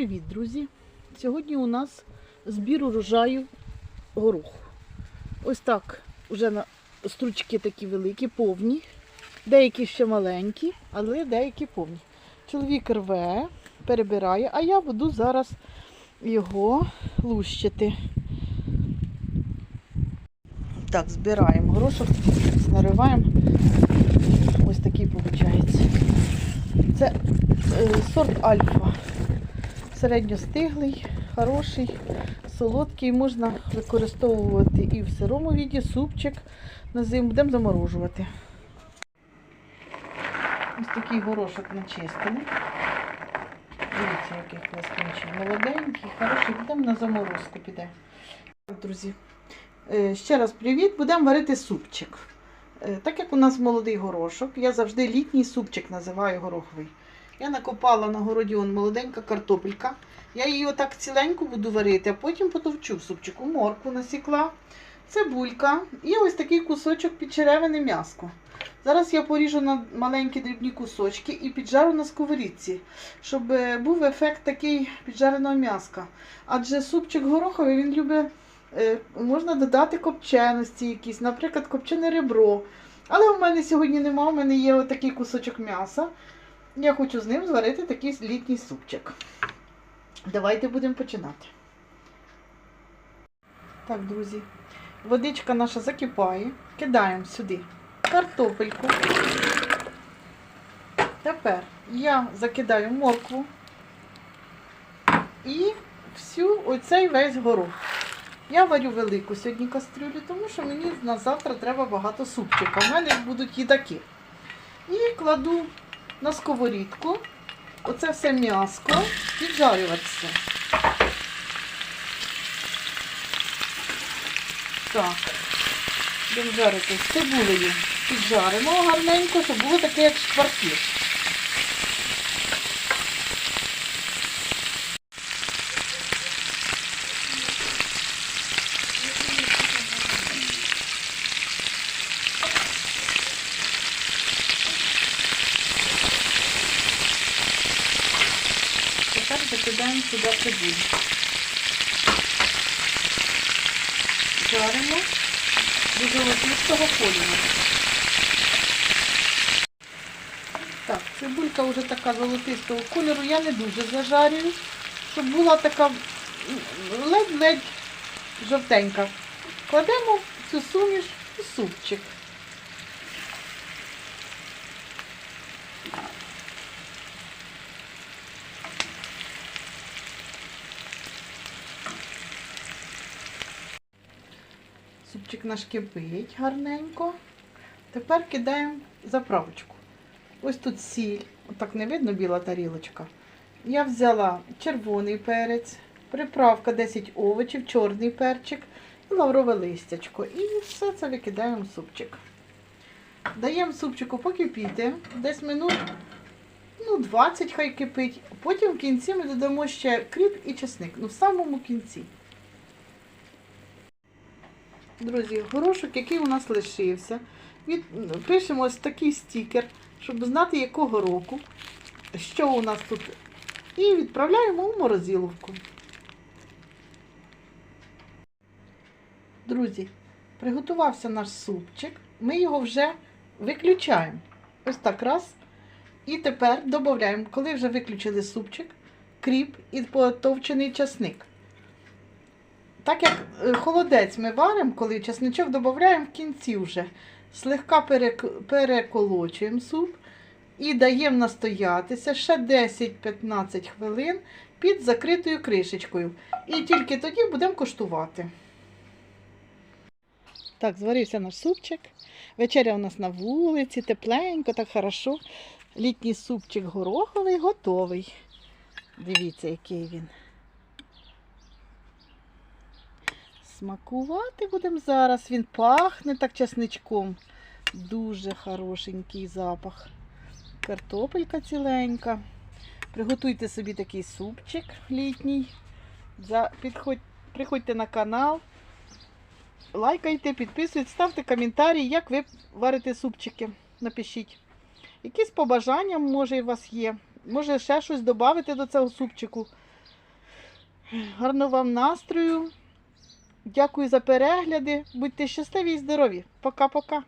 Привіт, друзі! Сьогодні у нас збір урожаю гороху. Ось так, вже стручки такі великі, повні. Деякі ще маленькі, але деякі повні. Чоловік рве, перебирає, а я буду зараз його лущити. Так, збираємо горошок, нариваємо. Ось такий виходить. Це е, сорт альфа. Середньостиглий, хороший, солодкий, можна використовувати і в сирому віді, супчик на зиму. Будемо заморожувати. Ось такий горошок начистили. Дивіться, який класничий. Молоденький, хороший. Будемо на заморозку піде. Так, друзі, е, ще раз привіт. Будемо варити супчик. Е, Так як у нас молодий горошок, я завжди літній супчик називаю гороховий. Я накопала на городі он молоденька картопелька. Я її отак ціленьку буду варити, а потім потовчу в супчику. Моркву насікла, цибулька і ось такий кусочок підчеревини м'яско. Зараз я поріжу на маленькі дрібні кусочки і піджарю на сковорідці, щоб е, був ефект такий піджареного м'яска. Адже супчик гороховий він любить, е, можна додати копченості якісь, наприклад, копчене ребро. Але у мене сьогодні нема, у мене є отакий кусочок м'яса. Я хочу з ним зварити такий літній супчик. Давайте будемо починати. Так, друзі, водичка наша закипає. Кидаємо сюди картопельку. Тепер я закидаю моркву і всю оцей весь горох. Я варю велику сьогодні кастрюлю, тому що мені на завтра треба багато супчика. У мене будуть їдаки. І кладу на сковорідку оце все м'яско піджарюватися. Так, будемо жарити з цибулею. Піджаримо гарненько, щоб було таке, як шкварки. Тепер закидаємо сюди цибулю. Жаримо до золотистого кольору. Так, цибулька вже така золотистого кольору. Я не дуже зажарюю, щоб була така ледь-ледь жовтенька. Кладемо цю суміш у супчик. Супчик наш кипить гарненько. Тепер кидаємо заправочку. Ось тут сіль, отак не видно біла тарілочка. Я взяла червоний перець, приправка 10 овочів, чорний перчик і лаврове листячко. І все це викидаємо в супчик. Даємо супчику покипіти, десь минут ну, 20 хай кипить. Потім в кінці ми додамо ще кріп і чесник. Ну, в самому кінці. Друзі, горошок, який у нас лишився. Від... Пишемо ось такий стікер, щоб знати, якого року, що у нас тут. І відправляємо у морозиловку. Друзі, приготувався наш супчик. Ми його вже виключаємо. Ось так раз. І тепер додаємо, коли вже виключили супчик, кріп і потовчений часник. Так як е, холодець ми варимо, коли чесничок додаємо в кінці вже. Слегка переколочуємо суп і даємо настоятися ще 10-15 хвилин під закритою кришечкою. І тільки тоді будемо коштувати. Так, зварився наш супчик. Вечеря у нас на вулиці, тепленько, так хорошо. Літній супчик гороховий готовий. Дивіться, який він. Смакувати будемо зараз. Він пахне так часничком. Дуже хорошенький запах. Картопелька ціленька. Приготуйте собі такий супчик літній. Приходьте на канал. Лайкайте, підписуйтесь, ставте коментарі, як ви варите супчики. Напишіть. Якісь побажання, може, у вас є. Може, ще щось додати до цього супчику. Гарного вам настрою. Дякую за перегляди. Будьте щасливі і здорові. Пока-пока.